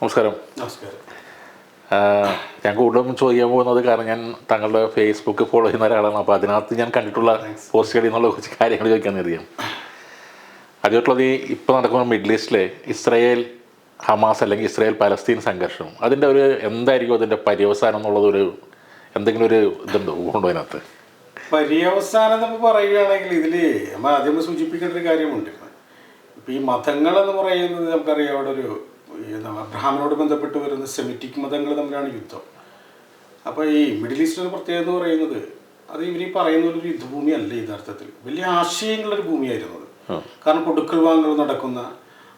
നമസ്കാരം. നമസ്കാരം. ഞാൻ കൂടുതലും ചോദിക്കാൻ പോകുന്നത് കാരണം ഞാൻ താങ്കളുടെ ഫേസ്ബുക്ക് ഫോളോ ചെയ്യുന്ന ഒരാളാണ്. അപ്പോൾ അതിനകത്ത് ഞാൻ കണ്ടിട്ടുള്ള പോസ്റ്റുകളിൽ നിന്നുള്ള കുറച്ച് കാര്യങ്ങൾ ചോദിക്കാൻ അറിയാം ആദ്യമായിട്ടുള്ളത് ഈ ഇപ്പോൾ നടക്കുന്ന മിഡിൽ ഈസ്റ്റിലെ ഇസ്രായേൽ ഹമാസ് അല്ലെങ്കിൽ ഇസ്രായേൽ പലസ്തീൻ സംഘർഷം. അതിന്റെ ഒരു എന്തായിരിക്കും അതിന്റെ പര്യവസാനം എന്നുള്ളത് ഒരു എന്തെങ്കിലും ഒരു ഇതുണ്ടോ? ഉണ്ടോ അതിനകത്ത്? പര്യവസാനം എന്ന് പറയുകയാണെങ്കിൽ ഇതിൽ നമ്മൾ ആദ്യം സൂചിപ്പിക്കേണ്ട ഒരു കാര്യമുണ്ട്. ഇപ്പം ഈ മതങ്ങൾ എന്ന് പറയുന്നത് നമുക്കറിയാം അവിടെ ഒരു അബ്രഹാമിനോട് ബന്ധപ്പെട്ട് വരുന്ന സെമിറ്റിക് മതങ്ങൾ തമ്മിലാണ് യുദ്ധം. അപ്പോൾ ഈ മിഡിൽ ഈസ്റ്റിന്റെ പ്രത്യേകത എന്ന് പറയുന്നത് അത് ഇവർ ഈ പറയുന്ന ഒരു യുദ്ധഭൂമി അല്ല യഥാർത്ഥത്തിൽ. വലിയ ആശയങ്ങളൊരു ഭൂമിയായിരുന്നു അത്. കാരണം കൊടുക്കൽ വാങ്ങൽ നടക്കുന്ന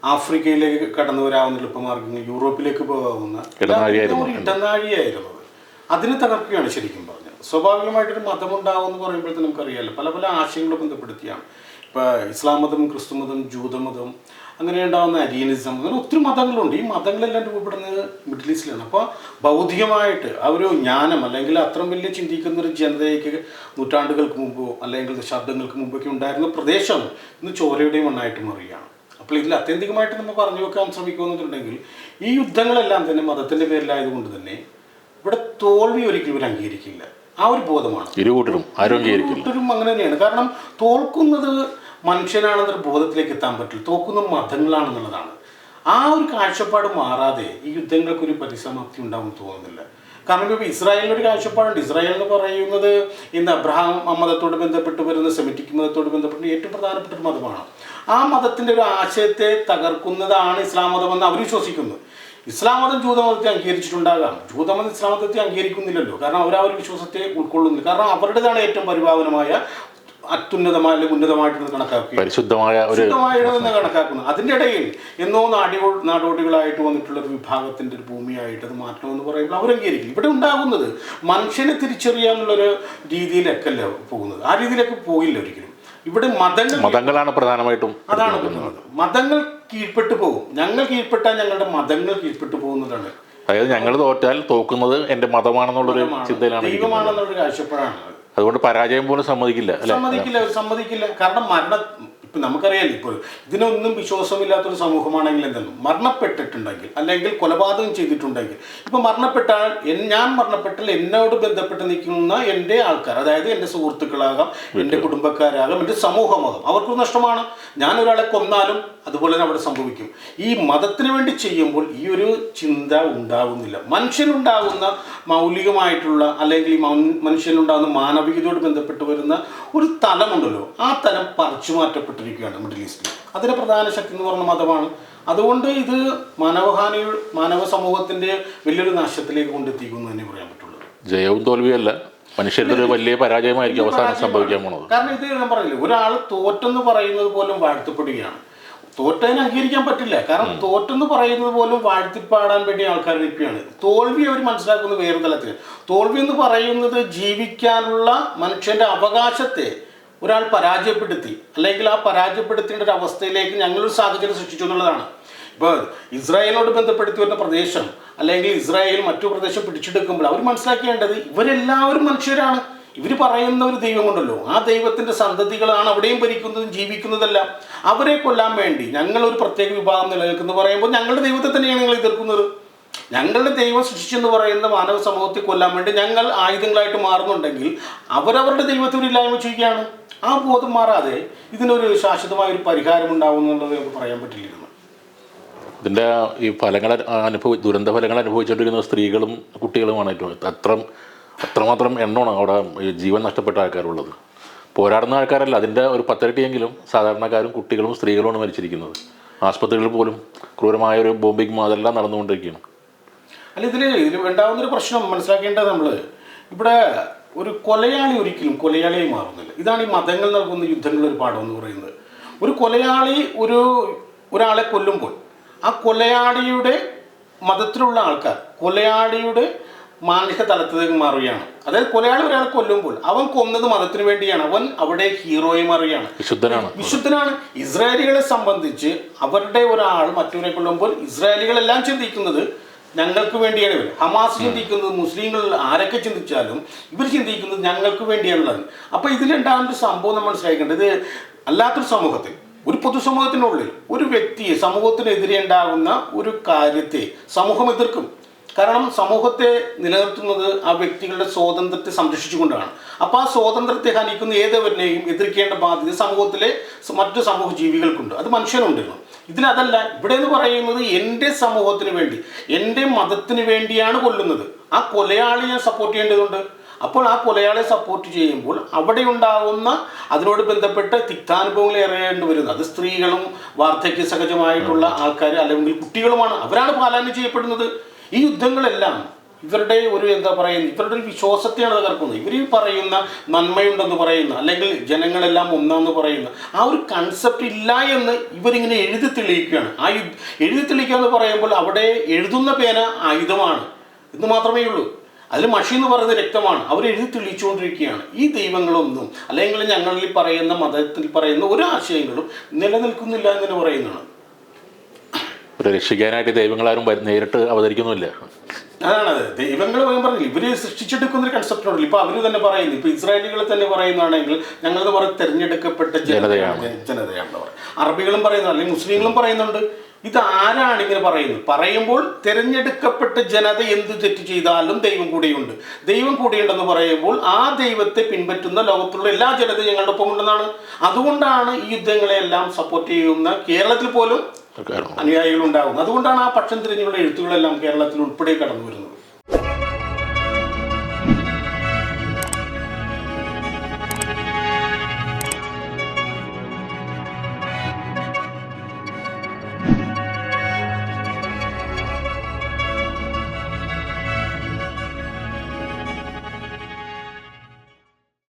ആഫ്രിക്കയിലേക്ക് കടന്നു വരാവുന്ന എളുപ്പമാർഗങ്ങൾ യൂറോപ്പിലേക്ക് പോകാവുന്ന ഇടനാഴിയായിരുന്നു. അത്. അതിനെ തകർക്കുകയാണ് ശരിക്കും പറഞ്ഞത് സ്വാഭാവികമായിട്ടൊരു മതമുണ്ടാവും എന്ന് പറയുമ്പോഴത്തെ നമുക്കറിയാമല്ലോ പല പല ആശയങ്ങളും ബന്ധപ്പെടുത്തിയാണ്. ഇപ്പൊ ഇസ്ലാം മതം ക്രിസ്തു മതം ജൂതമതം അങ്ങനെ ഉണ്ടാകുന്ന അരിയനിസം അങ്ങനെ ഒത്തിരി മതങ്ങളുണ്ട്. ഈ മതങ്ങളെല്ലാം രൂപപ്പെടുന്നത് മിഡിൽ ഈസ്റ്റിലാണ്. അപ്പോൾ ഭൗതികമായിട്ട് ആ ഒരു ജ്ഞാനം അല്ലെങ്കിൽ അത്രയും വലിയ ചിന്തിക്കുന്ന ഒരു ജനതയ്ക്ക് നൂറ്റാണ്ടുകൾക്ക് മുമ്പോ അല്ലെങ്കിൽ ദശാബ്ദങ്ങൾക്ക് മുമ്പൊക്കെ ഉണ്ടായിരുന്ന പ്രദേശം ഇന്ന് ചോരയുടെയും മണ്ണായിട്ട് മാറുകയാണ്. അപ്പോൾ ഇതിൽ അത്യന്തികമായിട്ട് നമ്മൾ പറഞ്ഞു വെക്കാൻ ശ്രമിക്കുമെന്നുണ്ടെങ്കിൽ ഈ യുദ്ധങ്ങളെല്ലാം തന്നെ മതത്തിന്റെ പേരിലായതുകൊണ്ട് തന്നെ ഇവിടെ തോൽവി ഒരിക്കലും ഇവർ അംഗീകരിക്കില്ല. ആ ഒരു ബോധമാണ്. ഇരുകൂട്ടരും അങ്ങനെ തന്നെയാണ്. കാരണം തോൽക്കുന്നത് മനുഷ്യനാണെന്നൊരു ബോധത്തിലേക്ക് എത്താൻ പറ്റില്ല. തോക്കുന്ന മതങ്ങളാണെന്നുള്ളതാണ്. ആ ഒരു കാഴ്ചപ്പാട് മാറാതെ ഈ യുദ്ധങ്ങൾക്ക് ഒരു പരിസമാപ്തി ഉണ്ടാവും തോന്നുന്നില്ല. കാരണം ഇപ്പോൾ ഇസ്രായേലിന്റെ ഒരു കാഴ്ചപ്പാടുണ്ട്. ഇസ്രായേൽ എന്ന് പറയുന്നത് ഇന്ന് അബ്രഹാം മതത്തോട് ബന്ധപ്പെട്ട് വരുന്ന സെമിറ്റിക് മതത്തോട് ബന്ധപ്പെട്ട് ഏറ്റവും പ്രധാനപ്പെട്ട ഒരു മതമാണ്. ആ മതത്തിന്റെ ഒരു ആശയത്തെ തകർക്കുന്നതാണ് ഇസ്ലാം മതമെന്ന് അവർ വിശ്വസിക്കുന്നു. ഇസ്ലാം മതം ജൂതമതത്തെ അംഗീകരിച്ചിട്ടുണ്ടാകാം. ജൂതമതം ഇസ്ലാം മതത്തെ അംഗീകരിക്കുന്നില്ലല്ലോ. കാരണം അവർ ആ ഒരു വിശ്വാസത്തെ ഉൾക്കൊള്ളുന്നില്ല. കാരണം അവരുടേതാണ് ഏറ്റവും പരിഭാവനമായ അത്യുന്നതമായ അല്ലെങ്കിൽ ഉന്നതമായിട്ടുള്ളത് കണക്കാക്കുക പരിശുദ്ധമായ ഒരു ശുദ്ധമായിട്ടെന്ന് കണക്കാക്കുന്നു. അതിന്റെ ഇടയിൽ എന്നോ നാടികോ നാടോടികളായിട്ട് വന്നിട്ടുള്ള വിഭാഗത്തിന്റെ ഒരു ഭൂമിയായിട്ട് അത് മാറ്റണമെന്ന് പറയുമ്പോൾ അവരംഗീകരിക്കും. ഇവിടെ ഉണ്ടാകുന്നത് മനുഷ്യനെ തിരിച്ചറിയാനുള്ളൊരു രീതിയിലൊക്കെ അല്ല പോകുന്നത്. ആ രീതിയിലൊക്കെ പോയില്ല ഒരിക്കലും. ഇവിടെ മതങ്ങൾ മതങ്ങളാണ് പ്രധാനമായിട്ടും അതാണ് മതങ്ങൾ കീഴ്പ്പെട്ടു പോകും. ഞങ്ങൾ കീഴ്പ്പെട്ടാൽ ഞങ്ങളുടെ മതങ്ങൾ കീഴ്പ്പെട്ടു പോകുന്നതാണ്. അതായത് ഞങ്ങൾ തോറ്റാൽ തോക്കുന്നത് എന്റെ മതമാണെന്നുള്ളൊരു ചിന്തയിലാണ് ദൈവമാണെന്നുള്ളൊരു കാഴ്ചപ്പാടാണ്. അതുകൊണ്ട് പരാജയം പോലും സമ്മതിക്കില്ല സമ്മതിക്കില്ല സമ്മതിക്കില്ല. കാരണം മരണ ഇപ്പം നമുക്കറിയാം ഇപ്പോൾ ഇതിനൊന്നും വിശ്വാസമില്ലാത്തൊരു സമൂഹമാണെങ്കിൽ എന്തെന്നും? മരണപ്പെട്ടിട്ടുണ്ടെങ്കിൽ അല്ലെങ്കിൽ കൊലപാതകം ചെയ്തിട്ടുണ്ടെങ്കിൽ. ഇപ്പം മരണപ്പെട്ടാൽ ഞാൻ മരണപ്പെട്ടാൽ എന്നോട് ബന്ധപ്പെട്ട് നിൽക്കുന്ന എന്റെ ആൾക്കാർ അതായത് എന്റെ സുഹൃത്തുക്കളാകാം എന്റെ കുടുംബക്കാരാകാം എന്റെ സമൂഹമാകാം അവർക്കൊരു നഷ്ടമാണ്. ഞാൻ ഒരാളെ കൊന്നാലും അതുപോലെ തന്നെ അവിടെ സംഭവിക്കും. ഈ മതത്തിന് വേണ്ടി ചെയ്യുമ്പോൾ ഈ ഒരു ചിന്ത ഉണ്ടാകുന്നില്ല മനുഷ്യനുണ്ടാകുന്ന മൗലികമായിട്ടുള്ള അല്ലെങ്കിൽ ഈ മനുഷ്യനുണ്ടാകുന്ന മാനവികതയോട് ബന്ധപ്പെട്ട് വരുന്ന ഒരു തലമുണ്ടല്ലോ. ആ തലം പറിച്ചു മാറ്റപ്പെട്ടിരിക്കുകയാണ് മിഡിൽ ഈസ്റ്റിൽ. അതിന് പ്രധാന ശക്തി എന്ന് പറഞ്ഞ മതമാണ്. അതുകൊണ്ട് ഇത് മാനവഹാനി മാനവ സമൂഹത്തിന്റെ വലിയൊരു നാശത്തിലേക്ക് കൊണ്ടെത്തിക്കുന്നു തന്നെ പറയാൻ പറ്റുള്ളൂ. ജയവും തോൽവിയല്ല. മനുഷ്യരുടെ ഒരു വലിയ പരാജയമായിരിക്കും അവസാനം സംഭവിക്കാൻ പോണത്. കാരണം ഇത് ഞാൻ പറഞ്ഞില്ലേ ഒരാൾ തോറ്റെന്ന് പറയുന്നത് പോലും വാഴ്ത്തപ്പെടുകയാണ്. തോറ്റതിനെ അംഗീകരിക്കാൻ പറ്റില്ല. കാരണം തോറ്റെന്ന് പറയുന്നത് പോലും വാഴ്ത്തിപ്പാടാൻ വേണ്ടി ആൾക്കാർ നിൽക്കുകയാണ്. തോൽവി അവർ മനസ്സിലാക്കുന്നത് വേറെ തലത്തിൽ തോൽവി എന്ന് പറയുന്നത് ജീവിക്കാനുള്ള മനുഷ്യന്റെ അവകാശത്തെ ഒരാൾ പരാജയപ്പെടുത്തി അല്ലെങ്കിൽ ആ പരാജയപ്പെടുത്തേണ്ട ഒരു അവസ്ഥയിലേക്ക് ഞങ്ങളൊരു സാഹചര്യം സൃഷ്ടിച്ചു എന്നുള്ളതാണ്. ഇപ്പോൾ ഇസ്രായേലിനോട് ബന്ധപ്പെടുത്തി വരുന്ന പ്രദേശം അല്ലെങ്കിൽ ഇസ്രായേൽ മറ്റു പ്രദേശം പിടിച്ചെടുക്കുമ്പോൾ അവർ മനസ്സിലാക്കേണ്ടത് ഇവരെല്ലാവരും മനുഷ്യരാണ്. ഇവർ പറയുന്ന ഒരു ദൈവമുണ്ടല്ലോ ആ ദൈവത്തിന്റെ സന്തതികളാണ് അവിടെയും ഭരിക്കുന്നതും ജീവിക്കുന്നതെല്ലാം. അവരെ കൊല്ലാൻ വേണ്ടി ഞങ്ങളൊരു പ്രത്യേക വിഭാഗം നിലനിൽക്കുന്നു പറയുമ്പോൾ ഞങ്ങളുടെ ദൈവത്തെ തന്നെയാണ് ഞങ്ങൾ എതിർക്കുന്നത്. ഞങ്ങളുടെ ദൈവം സൃഷ്ടിച്ചെന്ന് പറയുന്ന മാനവ സമൂഹത്തെ കൊല്ലാൻ വേണ്ടി ഞങ്ങൾ ആയുധങ്ങളായിട്ട് മാറുന്നുണ്ടെങ്കിൽ അവരവരുടെ ദൈവത്തെ ഇല്ലായ്മ ചെയ്യുകയാണ്. ആ ബോധം മാറാതെ ഇതിനൊരു ശാശ്വതമായ ഒരു പരിഹാരം ഉണ്ടാവും എന്നുള്ളത് നമുക്ക് പറയാൻ പറ്റില്ല ഇതിന്റെ ഈ ഫലങ്ങൾ അനുഭവ ദുരന്ത ഫലങ്ങൾ അനുഭവിച്ചുകൊണ്ടിരിക്കുന്ന സ്ത്രീകളും കുട്ടികളുമാണ് ഏറ്റവും അത്ര അത്രമാത്രം എണ്ണമാണ് അവിടെ ജീവൻ നഷ്ടപ്പെട്ട ആൾക്കാരുള്ളത്. പോരാടുന്ന ആൾക്കാരല്ല അതിന്റെ ഒരു പത്തിരട്ടിയെങ്കിലും സാധാരണക്കാരും കുട്ടികളും സ്ത്രീകളുമാണ് മരിച്ചിരിക്കുന്നത്. ആശുപത്രികളിൽ പോലും ക്രൂരമായ ഒരു ബോംബിങ് അതെല്ലാം നടന്നുകൊണ്ടിരിക്കുകയാണ്. അല്ല ഇതിൽ ഇതിൽ ഉണ്ടാകുന്നൊരു പ്രശ്നം മനസ്സിലാക്കേണ്ടത് നമ്മൾ ഇവിടെ ഒരു കൊലയാളി ഒരിക്കലും കൊലയാളിയായി മാറുന്നില്ല. ഇതാണ് ഈ മതങ്ങൾ നൽകുന്ന യുദ്ധങ്ങളുടെ ഒരു പാഠം എന്ന് പറയുന്നത്. ഒരു കൊലയാളി ഒരു ഒരാളെ കൊല്ലുമ്പോൾ ആ കൊലയാളിയുടെ മതത്തിലുള്ള ആൾക്കാർ കൊലയാളിയുടെ മാനസിക തലത്തിലേക്ക് മാറുകയാണ്. അതായത് കൊലയാളി ഒരാളെ കൊല്ലുമ്പോൾ അവൻ കൊന്നത് മതത്തിന് വേണ്ടിയാണ്. അവൻ അവിടെ ഹീറോയി മാറുകയാണ്. വിശുദ്ധനാണ്. വിശുദ്ധനാണ്. ഇസ്രായേലികളെ സംബന്ധിച്ച് അവരുടെ ഒരാൾ മറ്റൊരാളെ കൊല്ലുമ്പോൾ ഇസ്രായേലികളെല്ലാം ചിന്തിക്കുന്നത് ഞങ്ങൾക്ക് വേണ്ടിയാണ് ഇവർ. ഹമാസ് ചിന്തിക്കുന്നത് മുസ്ലിങ്ങൾ ആരൊക്കെ ചിന്തിച്ചാലും ഇവർ ചിന്തിക്കുന്നത് ഞങ്ങൾക്ക് വേണ്ടിയാണുള്ളത്. അപ്പോൾ ഇതിലുണ്ടാകുന്ന ഒരു സംഭവം നമ്മൾ മനസ്സിലാക്കേണ്ടത്? അല്ലാത്തൊരു സമൂഹത്തിൽ ഒരു പൊതുസമൂഹത്തിനുള്ളിൽ ഒരു വ്യക്തിയെ സമൂഹത്തിനെതിരെ ഉണ്ടാകുന്ന ഒരു കാര്യത്തെ സമൂഹം എതിർക്കും. കാരണം സമൂഹത്തെ നിലനിർത്തുന്നത് ആ വ്യക്തികളുടെ സ്വാതന്ത്ര്യത്തെ സംരക്ഷിച്ചുകൊണ്ടാണ്. അപ്പോൾ ആ സ്വാതന്ത്ര്യത്തെ ഹനിക്കുന്ന ഏതവരിനെയും എതിർക്കേണ്ട ബാധ്യത സമൂഹത്തിലെ മറ്റു സമൂഹ ജീവികൾക്കുണ്ട്. അത് മനുഷ്യനുണ്ടല്ലോ. ഇതിനതല്ല ഇവിടെ എന്ന് പറയുന്നത് എന്റെ സമൂഹത്തിന് വേണ്ടി എന്റെ മതത്തിന് വേണ്ടിയാണ് കൊല്ലുന്നത്. ആ കൊലയാളി ഞാൻ സപ്പോർട്ട് ചെയ്യേണ്ടതുണ്ട്. അപ്പോൾ ആ കൊലയാളെ സപ്പോർട്ട് ചെയ്യുമ്പോൾ അവിടെ ഉണ്ടാകുന്ന അതിനോട് ബന്ധപ്പെട്ട തിക്താനുഭവങ്ങൾ ഏറേണ്ടി വരുന്നത്. അത് സ്ത്രീകളും വാർദ്ധക്യ സഹജമായിട്ടുള്ള ആൾക്കാർ അല്ലെങ്കിൽ കുട്ടികളുമാണ്. അവരാണ് പാലാനം ചെയ്യപ്പെടുന്നത്. ഈ യുദ്ധങ്ങളെല്ലാം ഇവരുടെ ഒരു എന്താ പറയുന്നത് ഇവരുടെ ഒരു വിശ്വാസത്തെയാണ് തകർക്കുന്നത്. ഇവർ പറയുന്ന നന്മയുണ്ടെന്ന് പറയുന്ന അല്ലെങ്കിൽ ജനങ്ങളെല്ലാം ഒന്നാന്ന് പറയുന്ന ആ ഒരു കൺസെപ്റ്റ് ഇല്ല എന്ന് ഇവരിങ്ങനെ എഴുതി തെളിയിക്കുകയാണ്. ആ എഴുതി തെളിയിക്കുക എന്ന് പറയുമ്പോൾ അവിടെ എഴുതുന്ന പേന ആയുധമാണ് എന്ന് മാത്രമേ ഉള്ളൂ. അതിൽ മഷി എന്ന് പറയുന്നത് രക്തമാണ് അവർ എഴുതി തെളിയിച്ചുകൊണ്ടിരിക്കുകയാണ്. ഈ ദൈവങ്ങളൊന്നും അല്ലെങ്കിൽ ഞങ്ങളിൽ പറയുന്ന മതത്തിൽ പറയുന്ന ഒരു ആശയങ്ങളും നിലനിൽക്കുന്നില്ല എന്ന് പറയുന്നതാണ്. ഒരു രക്ഷിക്കാനായിട്ട് ദൈവങ്ങളാരും നേരിട്ട് അവതരിക്കുന്നില്ല അതാണ് അത് ദൈവങ്ങൾ പറഞ്ഞില്ല? ഇവർ സൃഷ്ടിച്ചെടുക്കുന്ന ഒരു കൺസെപ്റ്റ് ഉണ്ടല്ലോ ഇപ്പൊ അവർ തന്നെ പറയുന്നു. ഇപ്പൊ ഇസ്രായേലികൾ തന്നെ പറയുന്നതാണെങ്കിൽ ഞങ്ങൾ പറഞ്ഞ തെരഞ്ഞെടുക്കപ്പെട്ട ജനതയാണ്. ജനതയാണ്. അറബികളും പറയുന്നു അല്ലെങ്കിൽ മുസ്ലിങ്ങളും പറയുന്നുണ്ട്. ഇത് ആരാണ് ഇങ്ങനെ പറയുന്നത്? പറയുമ്പോൾ തിരഞ്ഞെടുക്കപ്പെട്ട ജനത എന്ത് തെറ്റ് ചെയ്താലും ദൈവം കൂടിയുണ്ട്. ദൈവം കൂടിയുണ്ടെന്ന് പറയുമ്പോൾ ആ ദൈവത്തെ പിൻപറ്റുന്ന ലോകത്തുള്ള എല്ലാ ജനതയും ഞങ്ങളുടെ ഒപ്പം ഉണ്ടെന്നാണ്. അതുകൊണ്ടാണ് ഈ യുദ്ധങ്ങളെല്ലാം സപ്പോർട്ട് ചെയ്യുന്ന കേരളത്തിൽ പോലും അനുയായികൾ അതുകൊണ്ടാണ് ആ പക്ഷം തിരിഞ്ഞുള്ള എഴുത്തുകളെല്ലാം കേരളത്തിൽ ഉൾപ്പെടെ കടന്നു വരുന്നത്